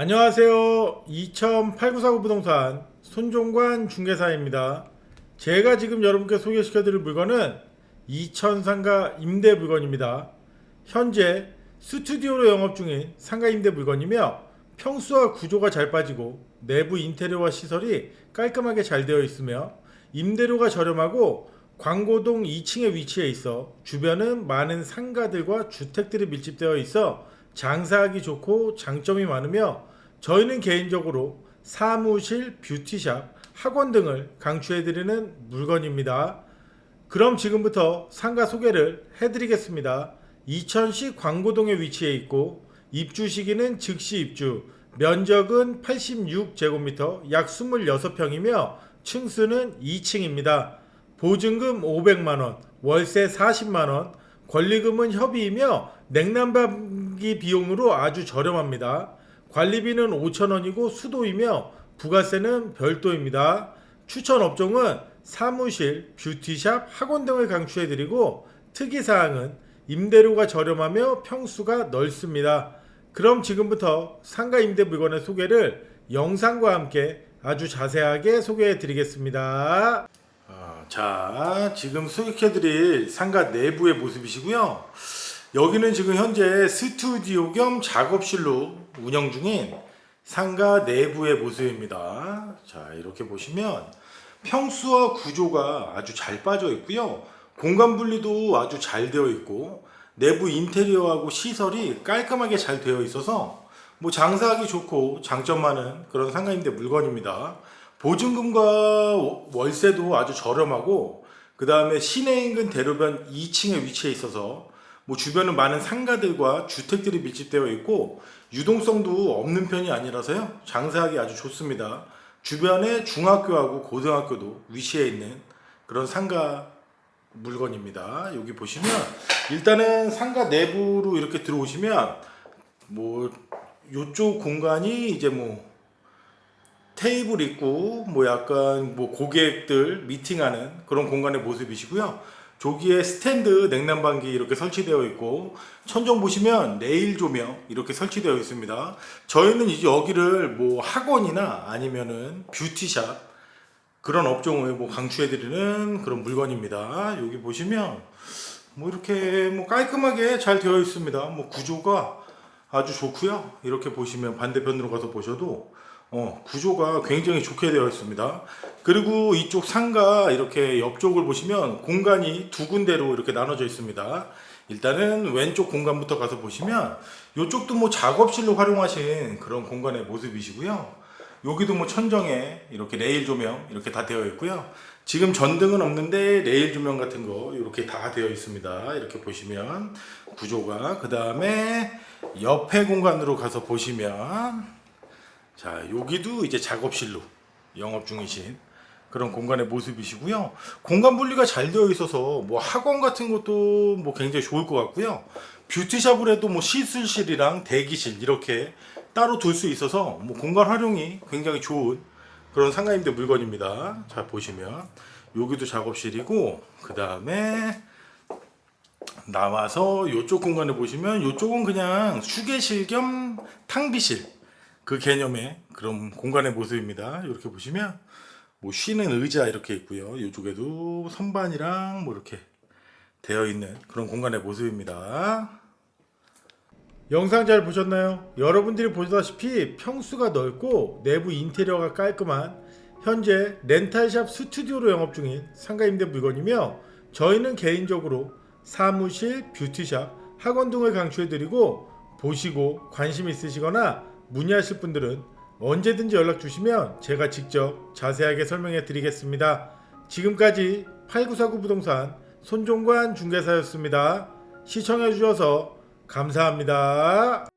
안녕하세요. 208949 부동산 손종관 중개사입니다. 제가 지금 여러분께 소개시켜 드릴 물건은 2000 상가 임대 물건입니다. 현재 스튜디오로 영업 중인 상가 임대 물건이며 평수와 구조가 잘 빠지고 내부 인테리어와 시설이 깔끔하게 잘 되어 있으며 임대료가 저렴하고 광고동 2층에 위치해 있어 주변은 많은 상가들과 주택들이 밀집되어 있어 장사하기 좋고 장점이 많으며 저희는 개인적으로 사무실, 뷰티샵, 학원 등을 강추해드리는 물건입니다. 그럼 지금부터 상가 소개를 해드리겠습니다. 이천시 광고동에 위치해 있고 입주 시기는 즉시 입주, 면적은 86제곱미터, 약 26평이며 층수는 2층입니다. 보증금 500만원, 월세 40만원, 권리금은 협의이며 냉난방 기 비용으로 아주 저렴합니다. 관리비는 5천원이고 수도이며 부가세는 별도입니다. 추천 업종은 사무실, 뷰티샵, 학원 등을 강추해드리고 특이사항은 임대료가 저렴하며 평수가 넓습니다. 그럼 지금부터 상가 임대 물건의 소개를 영상과 함께 아주 자세하게 소개해 드리겠습니다. 아, 자, 지금 소개해 드릴 상가 내부의 모습이시고요. 여기는 지금 현재 스튜디오 겸 작업실로 운영 중인 상가 내부의 모습입니다. 자, 이렇게 보시면 평수와 구조가 아주 잘 빠져 있고요. 공간 분리도 아주 잘 되어 있고 내부 인테리어하고 시설이 깔끔하게 잘 되어 있어서 뭐 장사하기 좋고 장점 많은 그런 상가임대 물건입니다. 보증금과 월세도 아주 저렴하고 그 다음에 시내 인근 대로변 2층에 위치해 있어서 뭐 주변은 많은 상가들과 주택들이 밀집되어 있고 유동성도 없는 편이 아니라서요 장사하기 아주 좋습니다. 주변에 중학교하고 고등학교도 위치해 있는 그런 상가 물건입니다. 여기 보시면 일단은 상가 내부로 이렇게 들어오시면 뭐 요쪽 공간이 이제 뭐 테이블 있고 뭐 약간 뭐 고객들 미팅하는 그런 공간의 모습이시고요. 저기에 스탠드 냉난방기 이렇게 설치되어 있고 천정 보시면 내일 조명 이렇게 설치되어 있습니다. 저희는 이제 여기를 뭐 학원이나 아니면은 뷰티샵 그런 업종을 뭐 강추해드리는 그런 물건입니다. 여기 보시면 뭐 이렇게 뭐 깔끔하게 잘 되어 있습니다. 뭐 구조가 아주 좋고요. 이렇게 보시면 반대편으로 가서 보셔도 어, 구조가 굉장히 좋게 되어 있습니다. 그리고 이쪽 상가 이렇게 옆쪽을 보시면 공간이 두 군데로 이렇게 나눠져 있습니다. 일단은 왼쪽 공간부터 가서 보시면 이쪽도 뭐 작업실로 활용하신 그런 공간의 모습이시고요. 여기도 뭐 천정에 이렇게 레일 조명 이렇게 다 되어 있고요. 지금 전등은 없는데 레일 조명 같은 거 이렇게 다 되어 있습니다. 이렇게 보시면 구조가 그 다음에 옆에 공간으로 가서 보시면 자, 여기도 이제 작업실로 영업 중이신 그런 공간의 모습이시고요. 공간 분리가 잘 되어 있어서 뭐 학원 같은 것도 뭐 굉장히 좋을 것 같고요. 뷰티샵을 해도 뭐 시술실이랑 대기실 이렇게 따로 둘 수 있어서 뭐 공간 활용이 굉장히 좋은 그런 상가임대 물건입니다. 자, 보시면 여기도 작업실이고 그 다음에 나와서 이쪽 공간에 보시면 이쪽은 그냥 휴게실 겸 탕비실 그 개념의 그런 공간의 모습입니다. 이렇게 보시면 뭐 쉬는 의자 이렇게 있고요. 이쪽에도 선반이랑 뭐 이렇게 되어 있는 그런 공간의 모습입니다. 영상 잘 보셨나요? 여러분들이 보다시피 평수가 넓고 내부 인테리어가 깔끔한 현재 렌탈샵 스튜디오로 영업 중인 상가 임대 물건이며 저희는 개인적으로 사무실, 뷰티샵, 학원 등을 강추해드리고 보시고 관심 있으시거나 문의하실 분들은 언제든지 연락 주시면 제가 직접 자세하게 설명해 드리겠습니다. 지금까지 8949 부동산 손종관 중개사였습니다. 시청해 주셔서 감사합니다.